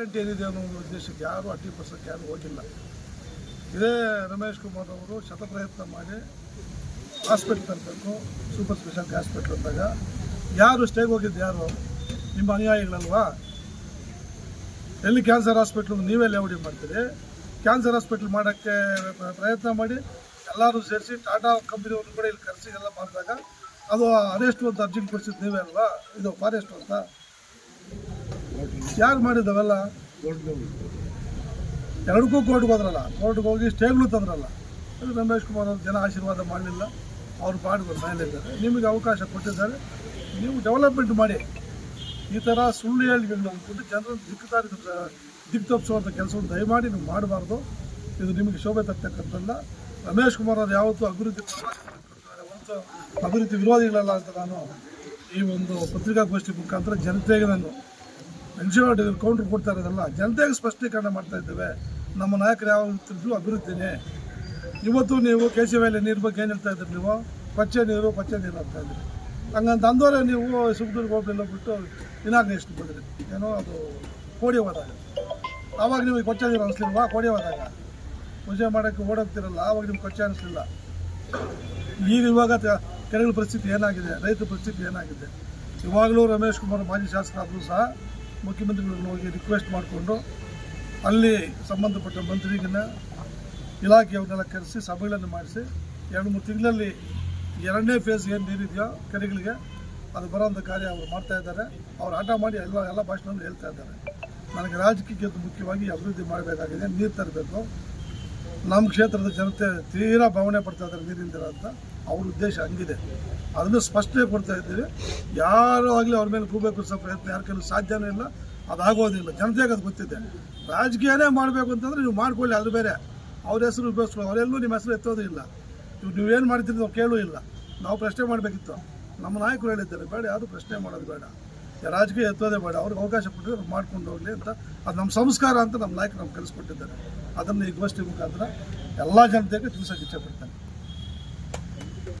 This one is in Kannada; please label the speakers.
Speaker 1: ಏನಿದೆ ಅನ್ನೋ ಒಂದು ಉದ್ದೇಶಕ್ಕೆ ಯಾರು ಅಡ್ಡಿ ಪರ್ಸಕ್ಕೆ ಯಾರು ಹೋಗಿಲ್ಲ. ಇದೇ ರಮೇಶ್ ಕುಮಾರ್ ಅವರು ಶತಪ್ರಯತ್ನ ಮಾಡಿ ಹಾಸ್ಪಿಟ್ಲ್ ತರಬೇಕು ಸೂಪರ್ ಸ್ಪೆಷಾಲಿಟಿ ಹಾಸ್ಪಿಟ್ಲ್ ಅಂದಾಗ. ಯಾರು ಸ್ಟೇಗೆ ಹೋಗಿದ್ದು ಯಾರು? ನಿಮ್ಮ ಅನುಯಾಯಿಗಳಲ್ವಾ? ಎಲ್ಲಿ ಕ್ಯಾನ್ಸರ್ ಹಾಸ್ಪಿಟ್ಲು ನೀವೇ ಲೇಔಡಿ ಮಾಡ್ತೀರಿ? ಕ್ಯಾನ್ಸರ್ ಹಾಸ್ಪಿಟ್ಲ್ ಮಾಡೋಕ್ಕೆ ಪ್ರಯತ್ನ ಮಾಡಿ, ಎಲ್ಲರೂ ಸೇರಿಸಿ ಟಾಟಾ ಕಂಪ್ನಿಯವ್ರನ್ನ ಕೂಡ ಇಲ್ಲಿ ಕರೆಸಿ ಎಲ್ಲ ಮಾಡಿದಾಗ ಅದು ಅರೆಸ್ಟ್ ಅಂತ ಅರ್ಜಿ ಕೊಡಿಸಿದ್ದು ನೀವೇ ಅಲ್ವಾ? ಇದು ಫಾರೆಸ್ಟ್ ಅಂತ. ಯಾರು ಮಾಡಿದ್ದಾವೆಲ್ಲ ಎರಡಕ್ಕೂ ಕೋರ್ಟ್ಗೆ ಹೋದ್ರಲ್ಲ. ಕೋರ್ಟ್ಗೆ ಹೋಗಿ ಸ್ಟೇಗಳು ತಂದ್ರಲ್ಲ. ರಮೇಶ್ ಕುಮಾರ್ ಅವ್ರ ಜನ ಆಶೀರ್ವಾದ ಮಾಡಲಿಲ್ಲ. ಅವ್ರು ಪಾಡ್ಗಳು ಮೇಲಿದ್ದಾರೆ ನಿಮಗೆ ಅವಕಾಶ ಕೊಟ್ಟಿದ್ದಾರೆ. ನೀವು ಡೆವಲಪ್ಮೆಂಟ್ ಮಾಡಿ. ಈ ಥರ ಸುಳ್ಳು ಹೇಳಿಕೆಗಳು ಅಂದ್ಕೊಂಡು ಜನರನ್ನು ದಿಕ್ಕು ದಿಕ್ಕು ತಪ್ಪಿಸುವಂಥ ಕೆಲಸವನ್ನು ದಯಮಾಡಿ ನೀವು ಮಾಡಬಾರ್ದು. ಇದು ನಿಮಗೆ ಶೋಭೆ ತರ್ತಕ್ಕಂಥದ್ದಲ್ಲ. ರಮೇಶ್ ಕುಮಾರ್ ಅವರು ಯಾವತ್ತೂ ಅಭಿವೃದ್ಧಿ ಒಂದು ಅಭಿವೃದ್ಧಿ ವಿರೋಧಿಗಳಲ್ಲ ಅಂತ ನಾನು ಈ ಒಂದು ಪತ್ರಿಕಾಗೋಷ್ಠಿ ಮುಖಾಂತರ ಜನತೆಗೆ ನಾನು ಮೆನ್ಷನ್ ಕೌಂಟ್ರ್ ಕೊಡ್ತಾ ಇರೋದಲ್ಲ, ಜನತೆಗೆ ಸ್ಪಷ್ಟೀಕರಣ ಮಾಡ್ತಾ ಇದ್ದೇವೆ. ನಮ್ಮ ನಾಯಕರು ಯಾವ ತಿಳಿಸಲು ಅಭಿವೃದ್ಧಿನೇ. ಇವತ್ತು ನೀವು ಕೆ ಸಿ ವೈಲಿ ನೀರು ಬಗ್ಗೆ ಏನು ಹೇಳ್ತಾ ಇದ್ರಿ ನೀವು? ಪಚ್ಚೆ ನೀರು ಪಚ್ಚೆ ನೀರು ಅಂತ ಇದ್ರಿ ಹಂಗಂತ ಅಂದವರೆ ನೀವು ಸುಬ್ದುರ್ಗ ಹೋಗ್ಲಿಲ್ಲ ಬಿಟ್ಟು ಇನಾಗ್ನೇಷನ್ ಬಂದ್ರಿ. ಏನೋ ಅದು ಕೋಡಿ ಹೋದಾಗ. ಆವಾಗ ನಿಮಗೆ ಕೊಚ್ಚೆ ನೀರು ಅನಿಸ್ಲಿಲ್ವಾ? ಕೋಡಿ ಹೋದಾಗ. ಪೂಜೆ ಮಾಡೋಕ್ಕೆ ಓಡೋಗ್ತಿರಲ್ಲ, ಆವಾಗ ನಿಮ್ಗೆ ಕೊಚ್ಚೆ ಅನಿಸ್ಲಿಲ್ಲ. ಈಗ ಇವಾಗ ಕೆರೆಗಳ ಪರಿಸ್ಥಿತಿ ಏನಾಗಿದೆ? ರೈತರ ಪರಿಸ್ಥಿತಿ ಏನಾಗಿದೆ? ಇವಾಗಲೂ ರಮೇಶ್ ಕುಮಾರ್ ಮಾಜಿ ಶಾಸಕರಾದರೂ ಸಹ ಮುಖ್ಯಮಂತ್ರಿಗಳನ್ನ ಹೋಗಿ ರಿಕ್ವೆಸ್ಟ್ ಮಾಡಿಕೊಂಡು ಅಲ್ಲಿ ಸಂಬಂಧಪಟ್ಟ ಮಂತ್ರಿಗಳನ್ನ, ಇಲಾಖೆಯವ್ರನ್ನೆಲ್ಲ ಕರೆಸಿ, ಸಭೆಗಳನ್ನು ಮಾಡಿಸಿ, ಎರಡು ಮೂರು ತಿಂಗಳಲ್ಲಿ ಎರಡನೇ ಫೇಸ್ ಏನು ನೀರಿದೆಯೋ ಕೆರೆಗಳಿಗೆ ಅದು ಬರೋಂಥ ಕಾರ್ಯ ಅವರು ಮಾಡ್ತಾ ಇದ್ದಾರೆ. ಅವ್ರು ಆಟ ಮಾಡಿ ಎಲ್ಲ ಎಲ್ಲ ಭಾಷಣವನ್ನು ಹೇಳ್ತಾ ಇದ್ದಾರೆ. ನನಗೆ ರಾಜಕೀಯಕ್ಕೆ ಮುಖ್ಯವಾಗಿ ಅಭಿವೃದ್ಧಿ ಮಾಡಬೇಕಾಗಿದೆ, ನೀರು ತರಬೇಕು. ನಮ್ಮ ಕ್ಷೇತ್ರದ ಜನತೆ ತೀರಾ ಭಾವನೆ ಪಡ್ತಾ ಇದ್ದಾರೆ ನೀರಿಂದಿರ ಅಂತ. ಅವ್ರ ಉದ್ದೇಶ ಹಂಗಿದೆ. ಅದನ್ನು ಸ್ಪಷ್ಟನೆ ಕೊಡ್ತಾ ಇದ್ದೀವಿ. ಯಾರು ಆಗಲಿ ಅವ್ರ ಮೇಲೆ ಕೂಬೇಕು ಸಹ ಪ್ರಯತ್ನ ಯಾರ ಕೈಲೂ ಸಾಧ್ಯನೂ ಇಲ್ಲ. ಅದಾಗೋದಿಲ್ಲ. ಜನತೆಗೆ ಅದು ಗೊತ್ತಿದೆ. ರಾಜಕೀಯನೇ ಮಾಡಬೇಕು ಅಂತಂದರೆ ನೀವು ಮಾಡ್ಕೊಳ್ಳಿ, ಅದು ಬೇರೆ. ಅವ್ರ ಹೆಸರು ಉಪಯೋಗಿಸ್ಕೊಳ್ಳಿ ಅವರೆಲ್ಲೂ ನಿಮ್ಮ ಹೆಸರು ಎತ್ತೋದು ಇಲ್ಲ. ನೀವು ನೀವೇನು ಮಾಡ್ತೀರಿ ಅವ್ರು ಕೇಳೂ ಇಲ್ಲ. ನಾವು ಪ್ರಶ್ನೆ ಮಾಡಬೇಕಿತ್ತು. ನಮ್ಮ ನಾಯಕರು ಹೇಳಿದ್ದಾರೆ, ಬೇಡ, ಯಾವುದು ಪ್ರಶ್ನೆ ಮಾಡೋದು ಬೇಡ. ರಾಜಕೀಯ ಎತ್ತೋದೇ ಬೇಡ. ಅವ್ರಿಗೆ ಅವಕಾಶ ಕೊಟ್ಟರೆ ಮಾಡ್ಕೊಂಡು ಹೋಗಲಿ ಅಂತ ಅದು ನಮ್ಮ ಸಂಸ್ಕಾರ ಅಂತ ನಮ್ಮ ನಾಯಕರು ನಮ್ಗೆ ಕಲಿಸ್ಕೊಟ್ಟಿದ್ದಾರೆ. ಅದನ್ನು ಈ ಮುಖಾಂತರ ಎಲ್ಲ ಜನತೆಗೆ ತಿಳಿಸೋಕೆ ಇಚ್ಛೆಪಡ್ತೇನೆ